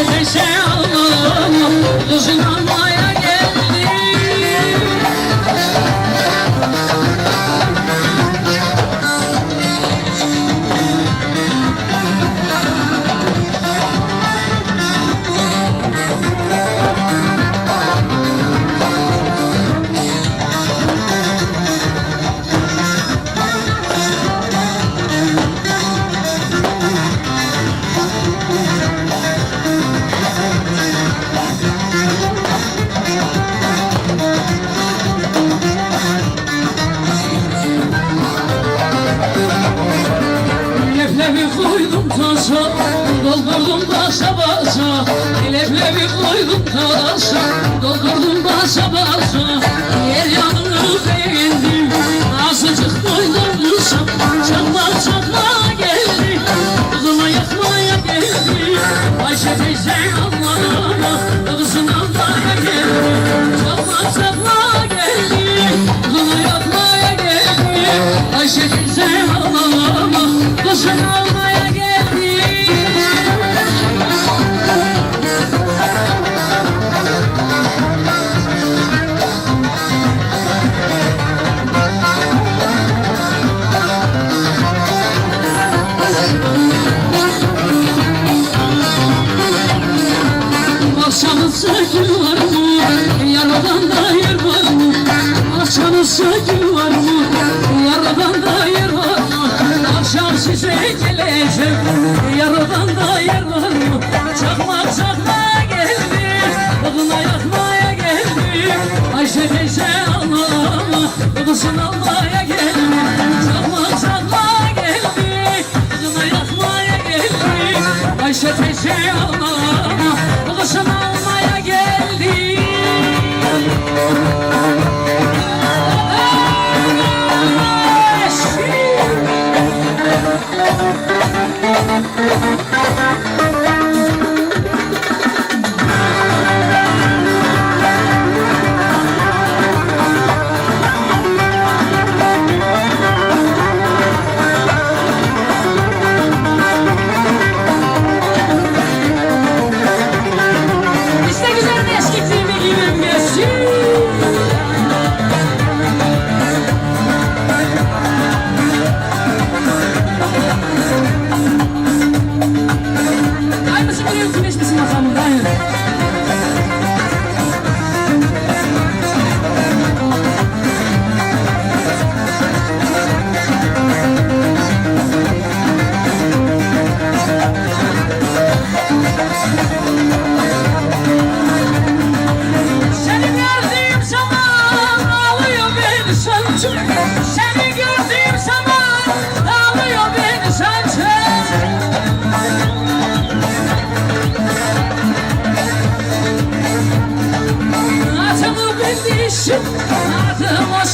Ayşe teyze ağlama tasa Doldurdum basa basa Leblebi koydum tasa Doldurdum basa basa Yer yanını beğendim Azıcık doydurdursam Çakma çakma geldi Kızıma yakmaya geldi. Ayşe teyze Allah'ına Kızın almaya Sökül var mı? Yaradan da yer var mı? Akşamın sökül var mı? Yaradan da yer var mı? Akşam size geleceğim Yaradan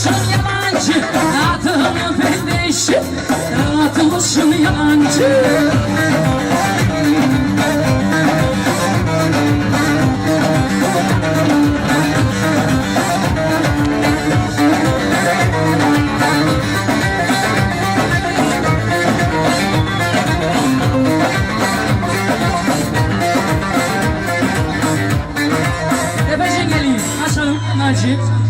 Atılmışım yalancı Atılım bendeş Atılmışım yalancı Thank you.